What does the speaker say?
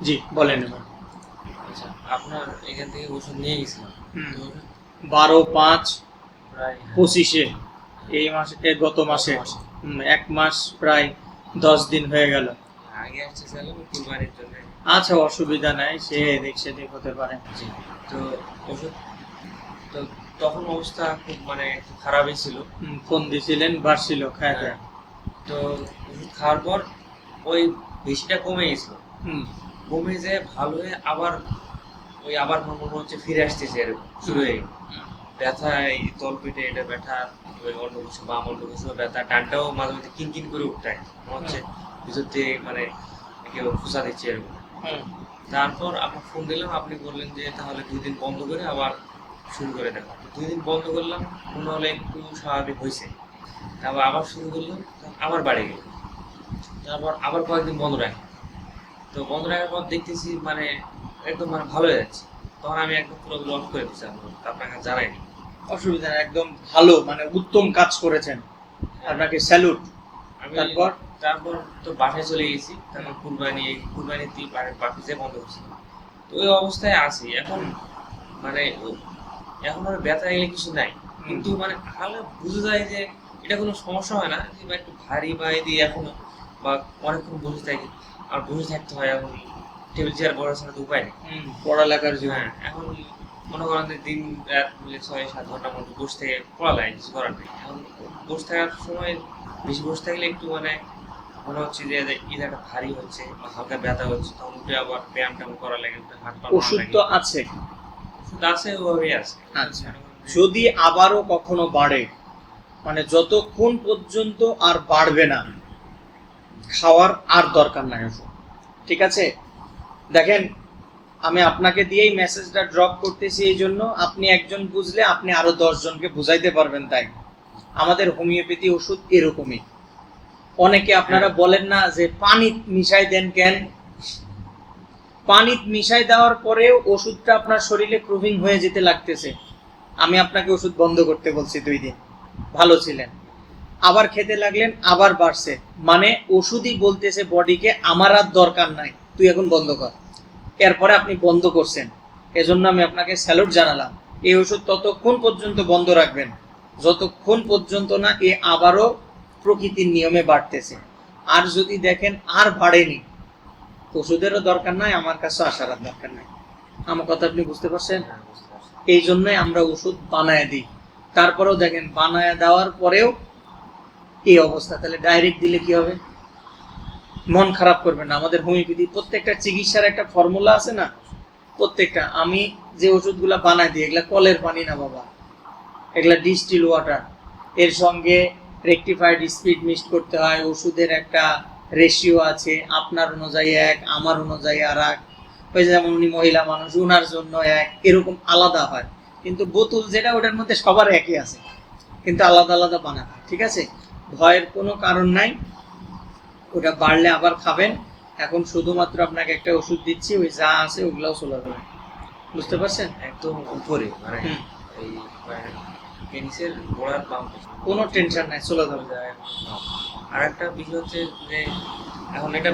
জি বলেন এবার। আচ্ছা আপনার এখান থেকে ওষুধ নিয়ে গেছিলাম। বারো পাঁচ প্রায় পঁচিশে। এই মাসে গত মাসে। এক মাস প্রায় দশ দিন হয়ে গেল। আগে আসছে কুরবানির জন্য। আচ্ছা অসুবিধা নাই সে এদিক সেদিক হতে পারে। তো ওষুধ তো তখন অবস্থা খুব মানে একটু খারাপই ছিল। ফোন দিছিলেন বাড়ছিল খায় হ্যাঁ। তো ওষুধ খাওয়ার পর ওই বেশিটা কমে গেছিল। হুম। কমে যে ভালো হয়ে আবার ওই আবার মনে হচ্ছে ফিরে আসতেছে এরকম শুরু হয়ে। ব্যথা এই তল পেটে এটা ব্যথা ওই অন্য কিছু বাম অন্য কিছু ব্যথা টানটাও মাঝে মধ্যে কিন কিন করে উঠতায় মনে হচ্ছে ভিতর দিয়ে মানে কেউ ফুসা দিচ্ছে এরকম। তারপর আপনার ফোন দিলাম আপনি বললেন যে তাহলে দুই দিন বন্ধ করে আবার শুরু করে দেখো দুই দিন বন্ধ করলাম মনে হলো একটু স্বাভাবিক হয়েছে। তারপর আবার শুরু করলাম আবার বাড়ে গেল তারপর আবার কয়েকদিন বন্ধ রাখি। তো বন্ধ রাখার পর দেখতেছি মানে একদম মানে ভালো হয়ে যাচ্ছে। তখন আমি একদম পুরো অফ করে দিচ্ছি আপনাকে জানাইনি অসুবিধা নাই একদম ভালো মানে উত্তম কাজ করেছেন। আপনাকে স্যালুট তারপর? তারপর তো বাসায় চলে গেছি তারপর কুরবানি কুরবানি দিয়ে বাকি যে বন্ধ করছি। তো ওই অবস্থায় আছি। এখন মানে এখন আর ব্যথা এলে কিছু নাই। কিন্তু মানে হালকা বুঝে যায় যে এটা কোনো সমস্যা হয় না যে বা একটু ভারী বা এই দিয়ে এখনও বা অনেকক্ষণ বসে থাকি। আর বসে থাকতে হয় এখন টেবিল চেয়ার বসার ছাড়া তো উপায় নেই। পড়ালেখার জীবন হ্যাঁ এখন মনে করেন যে দিন রাত মিলে ছয় সাত ঘণ্টার মধ্যে বসে থেকে পড়া লাগে কিছু করার নেই। এখন বসে থাকার সময় বেশি বসে থাকলে একটু মানে মনে হচ্ছে যে ঈদ একটা ভারী হচ্ছে বা হালকা ব্যথা হচ্ছে তখন উঠে আবার ব্যায়াম ট্যায়াম করা লাগে উঠে হাত পা ওষুধ তো আছে। ওষুধ আছে ওভাবেই আছে। আচ্ছা। যদি আবারও কখনো বাড়ে মানে যতক্ষণ পর্যন্ত আর বাড়বে না খাওয়ার আর দরকার নাই ওষুধ ঠিক আছে? দেখেন, আমি আপনাকে দিয়েই মেসেজটা ড্রপ করতেছি এই জন্য। আপনি একজন বুঝলে আপনি আরও দশ জনকে বুঝাইতে পারবেন তাই। আমাদের হোমিওপ্যাথি ওষুধ এরকমই। অনেকে আপনারা বলেন না যে পানি মিশাই দেন কেন? পানি মিশাই দেওয়ার পরেও ওষুধটা আপনার শরীরে প্রুভিং হয়ে যেতে লাগতেছে। আমি আপনাকে ওষুধ বন্ধ করতে বলছি দুই দিন। ভালো ছিলেন। আবার খেতে লাগলেন আবার বাড়ছে। মানে ওষুধই বলতেছে বডিকে আমার আর দরকার নাই তুই এখন বন্ধ কর। এরপরে আপনি বন্ধ করছেন। এজন্য আমি আপনাকে স্যালুট জানালাম এই ওষুধ ততক্ষণ পর্যন্ত বন্ধ রাখবেন। যতক্ষণ পর্যন্ত না এ আবারও প্রকৃতির নিয়মে বাড়তেছে। আর যদি দেখেন আর বাড়েনি ওষুধেরও দরকার নাই আমার কাছে আসার আর দরকার নাই। আমার কথা আপনি বুঝতে পারছেন? হ্যাঁ। এই জন্যই আমরা ওষুধ বানায় দিই। তারপরেও দেখেন বানায় দেওয়ার পরেও এই অবস্থা, তাহলে ডাইরেক্ট দিলে কি হবে? মন খারাপ করবে না। আমাদের হোমিওপ্যাথি, প্রত্যেকটা চিকিৎসার একটা ফর্মুলা আছে না? প্রত্যেকটা। আমি যে ওষুধগুলা বানাই দিই, এগুলা কলের পানি না বাবা। এগুলা ডিস্টিল ওয়াটার এর সঙ্গে রেকটিফাইড স্পিড মিক্সড করতে হয়। ওষুধের একটা রেশিও আছে, আপনার অনুযায়ী এক, আমার অনুযায়ী আর এক। ওই যেমন উনি মহিলা মানুষ, উনার জন্য এক, এরকম আলাদা হয়। কিন্তু বোতল যেটা, ওটার মধ্যে সবার একই আছে। কিন্তু আলাদা আলাদা বানানো ঠিক আছে? ভয়ের কোনো কারণ নাই। ওটা বাড়লে আবার খাবেন। এখন শুধুমাত্র আপনাকে একটা ওষুধ দিচ্ছি ওই যা আছে ওগুলাও চলে যাবে। বুঝতে পারছেন? একদম উপরে মানে। এই মানে পেনিসের গোড়ার বাম কোনো টেনশন নাই চলে যাবে। আর একটা বিষয় হচ্ছে যে এখন এটা